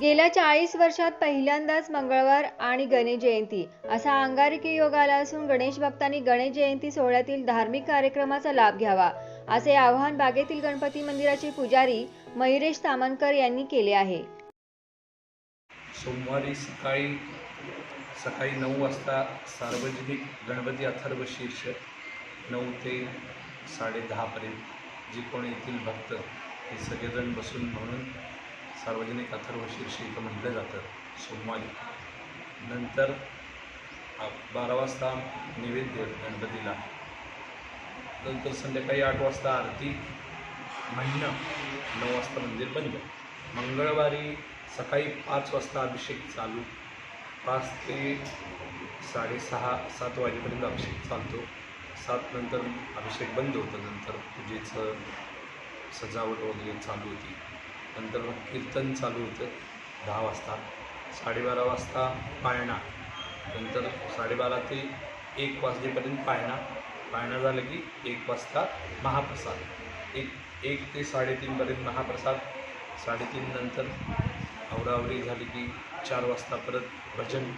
गेल्या चाळीस वर्षात पहिल्यांदाच मंगळवार आणि गणेश जयंती असा अंगारकी योग आला असून गणेश भक्तांनी गणेश जयंती सोहळ्यातील धार्मिक कार्यक्रमाचा लाभ घ्यावा असे आवाहन बागेतील गणपती मंदिराचे पुजारी मयुरेश तामनकर यांनी केले आहे. सोमवारी सकाळी सकाळी नऊ वाजता सार्वजनिक गणपती अथर्व शीर्ष नऊ ते साडेदहापर्यंत जे कोण येथील भक्त हे सगळेजण बसून म्हणून सार्वजनिक अथर्व शीर्षिक म्हटलं जातं सोमवारी. नंतर बारा वाजता नैवेद्य गणपतीला. नंतर संध्याकाळी आठ वाजता आरती म्हणणं नऊ वाजता मंदिर बंद. मंगळवारी सकाळी पाच वाजता अभिषेक चालू. पाच ते साडेसहा सात वाजेपर्यंत अभिषेक चालतो. सात नंतर अभिषेक बंद होतं. नंतर पूजेचं सजावट वगैरे चालू होती. नंतर मग कीर्तन चालू होतं. दहा वाजता. साडेबारा वाजता पाळणा. नंतर साडेबारा ते एक वाजलेपर्यंत पाळणा. पाळणा झालं की एक वाजता महाप्रसाद. एक एक ते साडेतीनपर्यंत महाप्रसाद. साडेतीन नंतर आवरावरी झाली की चार वाजता परत भजन.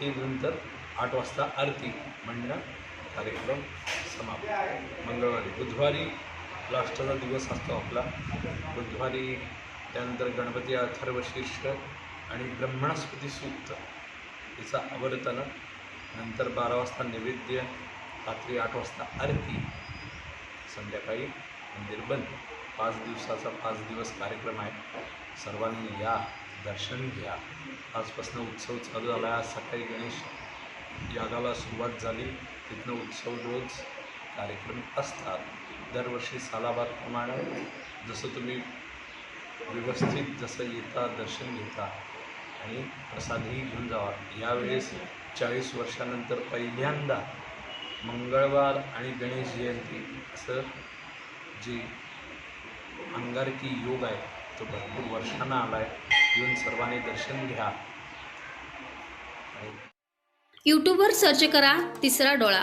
ते नंतर आठ वाजता आरती. म्हणणं कार्यक्रम समाप्त. मंगळवारी बुधवारी लास्टचा दिवस असतो आपला. बुधवारी त्यानंतर गणपती अथर्व शीर्ष आणि ब्रह्मणस्पती सूक्त याचा आवर्तन नंतर बारा वाजता नैवेद्य रात्री आठ वाजता आरती. संध्याकाळी मंदिर बंद. पाच दिवसाचा पाच दिवस कार्यक्रम आहे. सर्वांनी या दर्शन घ्या. आजपासून उत्सव चालू झाला. आहे आज सकाळी गणेश यागाला सुरुवात झाली. तिथनं उत्सव रोज कार्यक्रम असतात. दरवर्षी सालाबादप्रमाणे जसं तुम्ही व्यवस्थित जसं येता दर्शन घेता आणि प्रसादही घेऊन जावा. यावेळेस चाळीस वर्षानंतर पहिल्यांदा मंगळवार आणि गणेश जयंती असं जे अंगारकी योग आहे तो भरपूर वर्षांना आला आहे येऊन सर्वांनी दर्शन घ्या. यूट्यूबवर सर्च करा तिसरा डोळा.